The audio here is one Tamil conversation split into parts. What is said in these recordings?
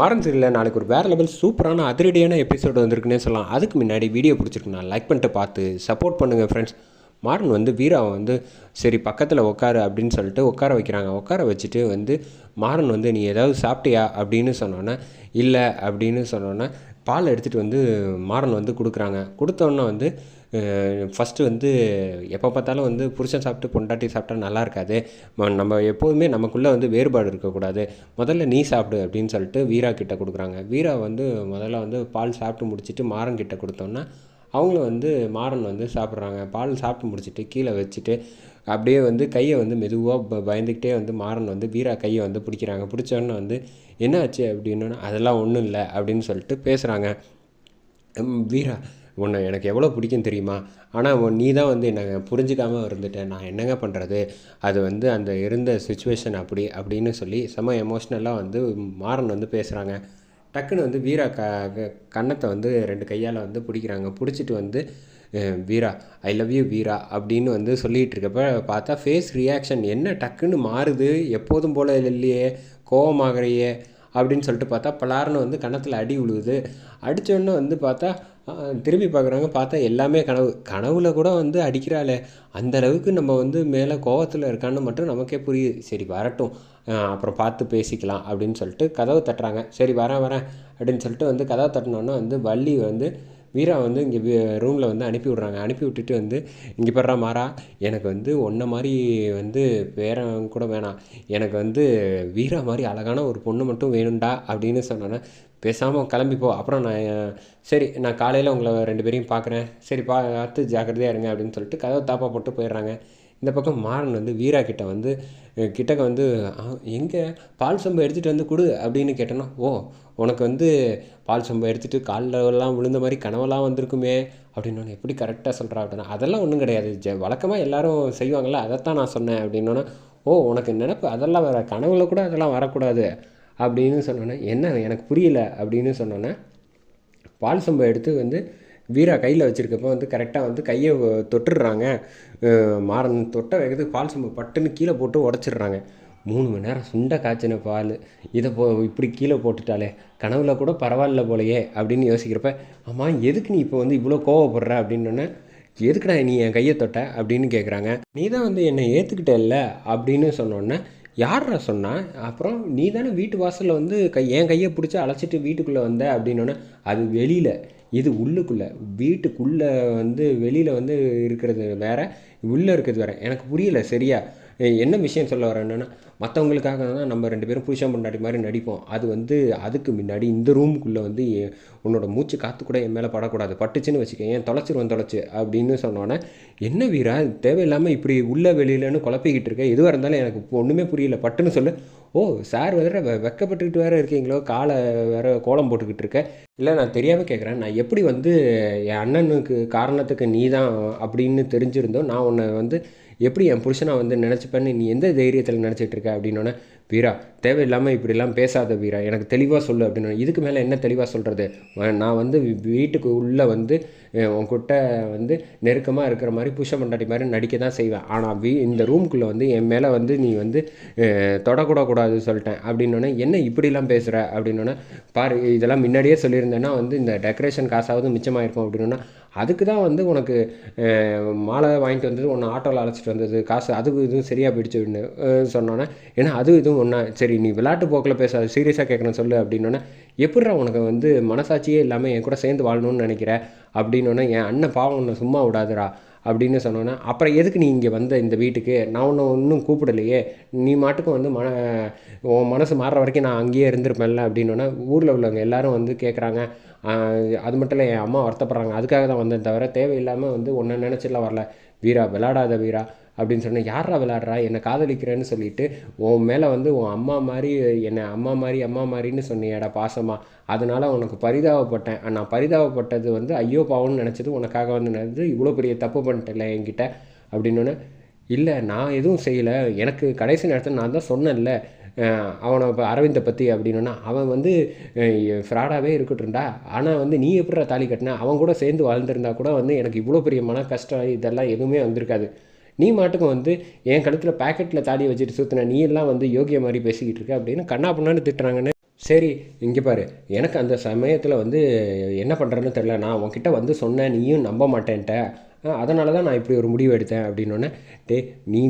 மாறன் சீரியலில் நாளைக்கு ஒரு வேறு லெவல் சூப்பரான அதிரடியான எபிசோடு வந்திருக்குன்னே சொல்லலாம். அதுக்கு முன்னாடி வீடியோ பிடிச்சிருக்குண்ணா லைக் பண்ணிட்டு பார்த்து சப்போர்ட் பண்ணுங்கள் ஃப்ரெண்ட்ஸ் மாறன் வந்து வீராவை வந்து சரி பக்கத்தில் உட்காரு அப்படின்னு சொல்லிட்டு உட்கார வைக்கிறாங்க. உட்கார வச்சுட்டு வந்து மாறன் வந்து நீ ஏதாவது சாப்பிட்டியா? அப்படின்னு சொன்னோன்னே இல்லை. அப்படின்னு சொன்னோன்னே பால் எடுத்துகிட்டு வந்து மாறன் வந்து கொடுக்குறாங்க. கொடுத்தோன்னே வந்து ஃபஸ்ட்டு வந்து எப்போ பார்த்தாலும் வந்து புருஷன் சாப்பிட்டு பொண்டாட்டி சாப்பிட்டா நல்லா இருக்காது. ம- நம்ம எப்போதுமே நமக்குள்ளே வந்து வேறுபாடு இருக்கக்கூடாது. முதல்ல நீ சாப்பிடு அப்படின்னு சொல்லிட்டு வீரா கிட்ட கொடுக்குறாங்க. வீரா வந்து முதல்ல வந்து பால் சாப்பிட்டு முடிச்சிட்டு மாறன் கிட்ட கொடுத்தோன்னா அவங்களும் வந்து மாறன் வந்து சாப்பிட்றாங்க. பால் சாப்பிட்டு முடிச்சிட்டு கீழே வச்சுட்டு அப்படியே வந்து கையை வந்து மெதுவாக பயந்துக்கிட்டே வந்து மாறன் வந்து வீரா கையை வந்து பிடிக்கிறாங்க. பிடிச்சோன்னு வந்து என்ன ஆச்சு அப்படின்னா அதெல்லாம் ஒன்றும் இல்லை அப்படின்னு சொல்லிட்டு பேசுகிறாங்க வீரா உன்னை எனக்கு எவ்வளோ பிடிக்கும் தெரியுமா? ஆனால் நீ தான் வந்து என்னை புரிஞ்சுக்காமல் இருந்துட்டேன் நான் என்னங்க பண்ணுறது அது வந்து அந்த இருந்த சுச்சுவேஷன் அப்படி அப்படின்னு சொல்லி செம எமோஷ்னலாக வந்து மாறன் வந்து பேசுகிறாங்க டக்குன்னு வந்து வீரா க கன்னத்தை வந்து ரெண்டு கையால் வந்து பிடிக்கிறாங்க. பிடிச்சிட்டு வந்து வீரா ஐ லவ் யூ வீரா அப்படின்னு வந்து சொல்லிகிட்டு இருக்கப்ப பார்த்தா ஃபேஸ் ரியாக்ஷன் என்ன டக்குன்னு மாறுது? எப்போதும் போல இல்லையே. கோபமாகறையே அப்படின்னு சொல்லிட்டு பார்த்தா பலார்னு வந்து கணத்தில் அடி விழுவுது அடித்தோடனே வந்து பார்த்தா திரும்பி பார்க்குறாங்க பார்த்தா எல்லாமே கனவு. கனவுல கூட வந்து அடிக்கிறாளே. அந்த அளவுக்கு நம்ம வந்து மேலே கோவத்தில் இருக்கான்னு மட்டும் நமக்கே புரியுது. சரி வரட்டும். அப்புறம் பார்த்து பேசிக்கலாம் அப்படின்னு சொல்லிட்டு கதவு தட்டுறாங்க. சரி வரேன் வரேன் அப்படின்னு சொல்லிட்டு வந்து கதவை தட்டினோன்னே வந்து வள்ளி வந்து வீரா வந்து இங்கே ரூமில் வந்து அனுப்பி விட்றாங்க. அனுப்பி விட்டுட்டு வந்து இங்கே படுறா மாறா எனக்கு வந்து ஒன்றை மாதிரி வந்து பேரன் கூட வேணாம். எனக்கு வந்து வீரா மாதிரி அழகான ஒரு பொண்ணு மட்டும் வேணும்டா அப்படின்னு சொன்னோன்னே பேசாமல் கிளம்பி அப்புறம் நான் சரி நான் காலையில் உங்களை ரெண்டு பேரையும் பார்க்குறேன் சரி பார்த்து ஜாக்கிரதையாக இருங்க அப்படின்னு சொல்லிட்டு கதவை தாப்பா போட்டு போயிடுறாங்க. இந்த பக்கம் மாறன் வந்து வீரா கிட்ட வந்து கிட்டக்க வந்து எங்கே? பால் சொம்பு எடுத்துகிட்டு வந்து கொடு அப்படின்னு கேட்டோன்னா ஓ உனக்கு வந்து பால் சம்பை எடுத்துகிட்டு காலில் எல்லாம் விழுந்த மாதிரி கனவெல்லாம் வந்திருக்குமே அப்படின்னு எப்படி கரெக்டாக சொல்கிறா அப்படின்னா அதெல்லாம் ஒன்றும் கிடையாது. ஜ வழக்கமாக எல்லாரும் செய்வாங்கள்ல அதைத்தான் நான் சொன்னேன் அப்படின்னோன்னா ஓ உனக்கு நினப்பு அதெல்லாம் வர கனவுல கூட அதெல்லாம் வரக்கூடாது அப்படின்னு சொன்னோன்னே என்ன எனக்கு புரியல அப்படின்னு சொன்னோன்னே பால் சம்பை எடுத்து வந்து வீரா கையில் வச்சுருக்கப்போ வந்து கரெக்டாக வந்து கையை தொட்டுடுறாங்க. மாறன் தொட்ட வேகத்துக்கு பால் சம்பை பட்டுன்னு கீழே போட்டு உடச்சிடுறாங்க. மூணு மணி நேரம் சுண்டை காய்ச்சின பால் இதை போ இப்படி கீழே போட்டுட்டாலே கனவுல கூட பரவாயில்ல போலையே அப்படின்னு யோசிக்கிறப்ப ஆமாம் எதுக்கு நீ இப்போ வந்து இவ்வளோ கோவப்படுற? அப்படின்னோடனே எதுக்குடா நீ என் கையை தொட்ட? அப்படின்னு கேட்குறாங்க நீ தான் வந்து என்னை ஏற்றுக்கிட்டல்ல அப்படின்னு சொன்னோன்னே யாரா சொன்னா? அப்புறம் நீ தானே வீட்டு வாசலில் வந்து கை என் கையை பிடிச்சி அழைச்சிட்டு வீட்டுக்குள்ளே வந்த? அப்படின்னோடனே அது வெளியில் இது உள்ளுக்குள்ளே வீட்டுக்குள்ளே வந்து வெளியில் வந்து இருக்கிறது வேற உள்ளே இருக்கிறது வேற எனக்கு புரியல சரியா? என்ன விஷயம் சொல்ல வரேன்னா மற்றவங்களுக்காக தான் நம்ம ரெண்டு பேரும் புருஷன் பொண்டாட்டி மாதிரி நடிப்போம். அது வந்து அதுக்கு முன்னாடி இந்த ரூமுக்குள்ளே வந்து உன்னோட மூச்சு காற்று கூட என் மேலே படக்கூடாது. பட்டுச்சுன்னு வச்சுக்க ஏன் தொலைச்சிருவேன் தொலைச்சு அப்படின்னு சொன்னோன்னே என்ன வீரா தேவையில்லாமல் இப்படி உள்ள வெளியிலன்னு குழப்பிக்கிட்டு இருக்கேன் எதுவாக இருந்தாலும் எனக்கு ஒன்றுமே புரியல. பட்டுன்னு சொல்லு. ஓ சார் வேறு வெ- வெக்கப்பட்டுக்கிட்டு வேறு இருக்கீங்களோ? காலை வேற கோலம் போட்டுக்கிட்டு இருக்க? இல்லை நான் தெரியாமல் கேட்குறேன் நான் எப்படி வந்து என் அண்ணனுக்கு காரணத்துக்கு நீ தான் அப்படின்னு தெரிஞ்சிருந்தோ நான் உன்னை வந்து எப்படி என் புருஷனை வந்து நினச்சிப்பேன்னு நீ எந்த தைரியத்தில் நினச்சிட்டு இருக்க? அப்படின்னோடனே வீரா தேவையில்லாமல் இப்படிலாம் பேசாத வீரா எனக்கு தெளிவாக சொல்லு அப்படின்னு இதுக்கு மேலே என்ன தெளிவாக சொல்கிறது நான் வந்து வீட்டுக்கு உள்ளே வந்து அஹ், உன்கிட்ட வந்து நெருக்கமாக இருக்கிற மாதிரி புஷ மண்டாட்டி மாதிரி நடிக்க தான் செய்வேன். ஆனால் வீ இந்த ரூம்குள்ளே வந்து என் மேலே வந்து நீ வந்து அஹ், சொல்லிட்டேன். அப்படின்னோடனே என்ன இப்படிலாம் பேசுகிற அப்படின்னோடனே பாரு இதெல்லாம் முன்னாடியே சொல்லியிருந்தேன்னா வந்து இந்த டெக்கரேஷன் காசாவது மிச்சமாயிருக்கும். அப்படின்னா அதுக்கு தான் வந்து உனக்கு மாலை வாங்கிட்டு வந்தது உன்னை ஆட்டோவில் அழைச்சிட்டு வந்தது காசு அதுக்கு இதுவும் சரியாக போயிடுச்சுன்னு சொன்னோன்னே ஏன்னா அது இதுவும் ஒன்றா சரி நீ விளையாட்டு போக்கில் பேச சீரியஸாக கேட்குறேன் சொல்லு அப்படின்னோடனே எப்படிடா உனக்கு வந்து மனசாட்சியே இல்லாமல் என் கூட சேர்ந்து வாழணும்னு நினைக்கிற? அப்படின்னோடனே என் அண்ணன் பாவம் உன்னை சும்மா விடாதுடா அப்படின்னு சொன்னோன்னே அப்புறம் எதுக்கு நீ இங்கே வந்த இந்த வீட்டுக்கு? நான் உன்னை ஒன்றும் கூப்பிடலையே. நீ மாட்டுக்கும் வந்து மன உன் மனசு மாறுற வரைக்கும் நான் அங்கேயே இருந்திருப்பேன்ல அப்படின்னோடனே ஊரில் உள்ளவங்க எல்லாரும் வந்து கேட்குறாங்க அது மட்டும் இல்லை என் அம்மா வருத்தப்படுறாங்க. அதுக்காக தான் வந்தேன் தவிர தேவையில்லாமல் வந்து ஒன்றை நினச்சிலாம் வரல. வீரா விளாடாத வீரா அப்படின்னு சொன்னேன். யாரா விளாட்றா என்னை காதலிக்கிறேன்னு சொல்லிட்டு உன் மேலே வந்து உன் அம்மா மாதிரி என்னை அம்மா மாதிரி அம்மா மாதிரின்னு சொன்னியடா பாசமாக அதனால் உனக்கு பரிதாபப்பட்டேன். நான் பரிதாபப்பட்டது வந்து ஐயோ பாவம்னு நினச்சது உனக்காக வந்து நினைச்சது. இவ்வளோ பெரிய தப்பு பண்ணிட்டல என்கிட்ட. அப்படின்னோடனே இல்லை நான் எதுவும் செய்யலை. எனக்கு கடைசி நேரத்தில் நான் தான் சொன்னேன்ல. அவனை இப்போ அரவிந்தை பற்றி அப்படின்னா அவன் வந்து ஃப்ராடாகவே இருக்கட்டும்டா. ஆனால் வந்து நீ எப்படிடா தாலி கட்டின? அவன் கூட சேர்ந்து வாழ்ந்திருந்தா கூட வந்து எனக்கு இவ்வளோ பெரிய மன கஷ்டம் இதெல்லாம் எதுவுமே வந்திருக்காது. நீ மாட்டுக்கும் வந்து என் கழுத்தில் பேக்கெட்டில் தாலி வச்சுட்டு சுற்றின நீ எல்லாம் வந்து யோகிய மாதிரி பேசிக்கிட்டு இருக்க அப்படின்னு கண்ணா பண்ணான்னு திட்டுறாங்கன்னு சரி இங்கே பாரு. எனக்கு அந்த சமயத்தில் வந்து என்ன பண்ணுறேன்னு தெரில நான் உன்கிட்ட வந்து சொன்னேன் நீயும் நம்ப மாட்டேன்ட்ட. அதனால தான் நான் இப்படி ஒரு முடிவு எடுத்தேன் அப்படின்னோடனே டே நீ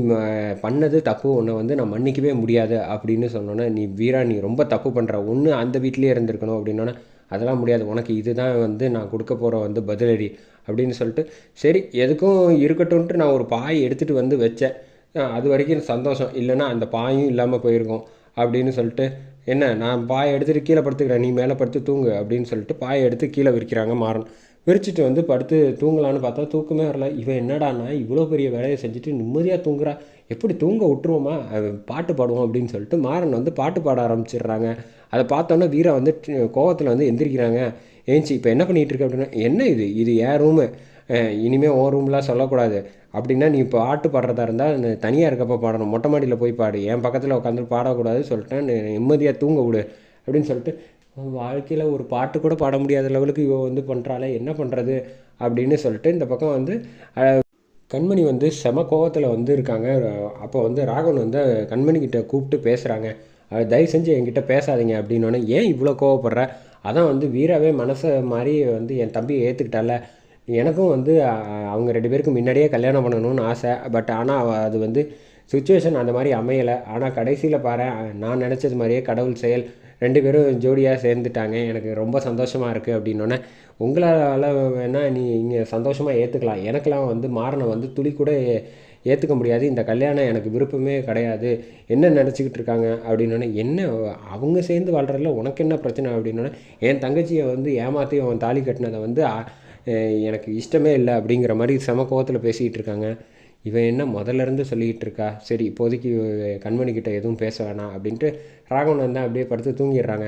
பண்ணது தப்பு. உன்னை வந்து நான் மன்னிக்கவே முடியாது அப்படின்னு சொன்னோன்னே நீ வீரா நீ ரொம்ப தப்பு பண்ணுற ஒன்று அந்த வீட்லேயே இருந்திருக்கணும் அப்படின்னோடனே அதெல்லாம் முடியாது. உனக்கு இதுதான் வந்து நான் கொடுக்க போகிற வந்து பதிலடி அப்படின்னு சொல்லிட்டு சரி எதுக்கும் இருக்கட்டும்ன்ட்டு நான் ஒரு பாய் எடுத்துகிட்டு வந்து வச்சேன். அது வரைக்கும் சந்தோஷம். இல்லைன்னா அந்த பாயும் இல்லாமல் போயிருக்கும் அப்படின்னு சொல்லிட்டு என்ன நான் பாயை எடுத்துகிட்டு கீழே படுத்துக்கிறேன் நீ மேலே படுத்து தூங்கு அப்படின்னு சொல்லிட்டு பாயை எடுத்து கீழே விரிக்கிறாங்க மாறன். விரிச்சிட்டு வந்து படுத்து தூங்கலான்னு பார்த்தா தூக்கமே வரல. இவன் என்னடான்னா இவ்வளோ பெரிய வேலையை செஞ்சுட்டு நிம்மதியாக தூங்குறா. எப்படி தூங்க விட்டுருவோமா? பாட்டு பாடுவோம் அப்படின்னு சொல்லிட்டு மாறன் வந்து பாட்டு பாட ஆரம்பிச்சிடுறாங்க. அதை பார்த்தோன்னே வீரா வந்து கோவத்தில் வந்து எந்திரிக்கிறாங்க. ஏஞ்சி இப்போ என்ன பண்ணிகிட்டு இருக்க அப்படின்னா என்ன இது? இது ஏன் ரூமு இனிமேல் ஓ ரூம்லாம் சொல்லக்கூடாது. அப்படின்னா நீ இப்போ பாட்டு பாடுறதா இருந்தால் தனியாக இருக்கப்போ பாடணும். மொட்டை மாடியில் போய் பாடு. என் பக்கத்தில் உட்காந்து பாடக்கூடாது சொல்லிட்டேன். நிம்மதியாக தூங்க விடு. அப்படின்னு சொல்லிட்டு வாழ்க்கையில் ஒரு பாட்டு கூட பாட முடியாத லெவலுக்கு இவ வந்து பண்ணுறாளே என்ன பண்ணுறது அப்படின்னு சொல்லிட்டு இந்த பக்கம் வந்து கண்மணி வந்து செம கோவத்தில் வந்து இருக்காங்க. அப்போ வந்து ராகவன் வந்து கண்மணிக்கிட்ட கூப்பிட்டு பேசுகிறாங்க தயவு செஞ்சு என்கிட்ட பேசாதீங்க அப்படின்னோடனே ஏன் இவ்வளோ கோவப்படுற? அதான் வந்து வீராவே மனசை மாதிரி வந்து என் தம்பியை ஏற்றுக்கிட்டால எனக்கும் வந்து அவங்க ரெண்டு பேருக்கும் முன்னாடியே கல்யாணம் பண்ணணும்னு ஆசை. பட் ஆனால் அது வந்து சுச்சுவேஷன் அந்த மாதிரி அமையலை. ஆனால் கடைசியில் பாரு நான் நினச்சது மாதிரியே கடவுள் செயல். ரெண்டு பேரும் ஜோடியாக சேர்ந்துட்டாங்க. எனக்கு ரொம்ப சந்தோஷமாக இருக்குது அப்படின்னோடனே உங்களால் வேணால் நீ இங்கே சந்தோஷமாக ஏற்றுக்கலாம் எனக்கெல்லாம் வந்து மாறனை வந்து துளி கூட ஏற்றுக்க முடியாது. இந்த கல்யாணம் எனக்கு விருப்பமே கிடையாது. என்ன நினச்சிக்கிட்டு இருக்காங்க அப்படின்னோடனே என்ன அவங்க சேர்ந்து வாழ்கிறதுல உனக்கு என்ன பிரச்சனை அப்படின்னோடனே என் தங்கச்சியை வந்து ஏமாற்றி அவன் தாலி கட்டினதை வந்து எனக்கு இஷ்டமே இல்லை அப்படிங்கிற மாதிரி செம கோவத்தில் பேசிக்கிட்டு இருக்காங்க. இவன் என்ன முதல்ல இருந்து சொல்லிக்கிட்டு இருக்கா? சரி இப்போதைக்கு கண்மணிக்கிட்ட எதுவும் பேச வேணாம் அப்படின்ட்டு ராகவன் தான் அப்படியே படுத்து தூங்கிடுறாங்க.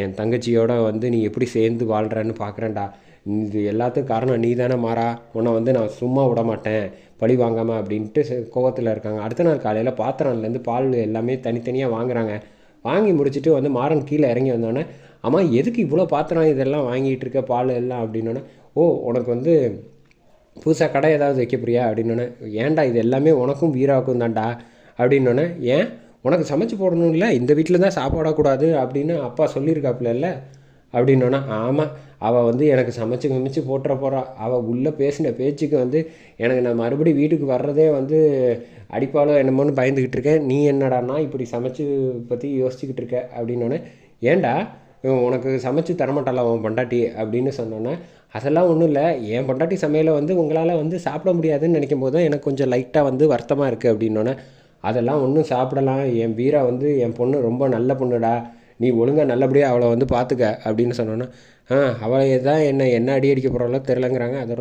என் தங்கச்சியோட வந்து நீ எப்படி சேர்ந்து வாழ்கிறன்னு பார்க்குறேன்டா இது எல்லாத்துக்கும் காரணம் நீ தானே மாறா. உன்னை வந்து நான் சும்மா விட மாட்டேன். பழி வாங்காமல் அப்படின்ட்டு கோவத்தில் இருக்காங்க. அடுத்த நாள் காலையில் பாத்திரம்லேருந்து பால் எல்லாமே தனித்தனியாக வாங்குறாங்க. வாங்கி முடிச்சுட்டு வந்து மாறன் கீழே இறங்கி வந்தோடனே அம்மா எதுக்கு இவ்வளோ பாத்திரம் இதெல்லாம் வாங்கிட்டு இருக்க? பால் எல்லாம் அப்படின்னோடனே ஓ உனக்கு வந்து புதுசாக கடை ஏதாவது வைக்க போறியா அப்படின்னோடனே ஏன்டா இது எல்லாமே உனக்கும் வீராவுக்கும் தான்டா அப்படின்னோடனே ஏன்? உனக்கு சமைச்சு போடணும்ல இந்த வீட்டில் தான் சாப்பிடக்கூடாது அப்படின்னு அப்பா சொல்லியிருக்காப்புல அப்படின்னோடனே ஆமாம் அவள் வந்து எனக்கு சமைச்சு கமிச்சு போட்டுற போகிறா அவள் உள்ளே பேசின பேச்சுக்கு வந்து எனக்கு நான் மறுபடியும் வீட்டுக்கு வர்றதே வந்து அடிப்பாலோ என்னமோன்னு பயந்துக்கிட்டு இருக்கேன். நீ என்னடானா இப்படி சமைச்சு பற்றி யோசிச்சுக்கிட்டு இருக்க? அப்படின்னோடனே ஏன்டா உனக்கு சமைச்சு தரமாட்டாளா உன் பண்டாட்டி? அப்படின்னு சொன்னோன்னே அதெல்லாம் ஒன்றும் இல்லை. என் பொண்டாட்டி சமையலை வந்து உங்களால் வந்து சாப்பிட முடியாதுன்னு நினைக்கும் போது தான் எனக்கு கொஞ்சம் லைட்டாக வந்து வருத்தமாக இருக்குது அப்படின்னோன்னே அதெல்லாம் ஒன்றும் சாப்பிடலாம். என் வீரா வந்து என் பொண்ணு ரொம்ப நல்ல பொண்ணுடா. நீ ஒழுங்காக நல்லபடியாக அவளை வந்து பார்த்துக்க அப்படின்னு சொன்னோன்னே ஆ அவளை தான் என்ன என்ன அடி அடிக்க போகிறாளோ தெரிலங்கிறாங்க அதோட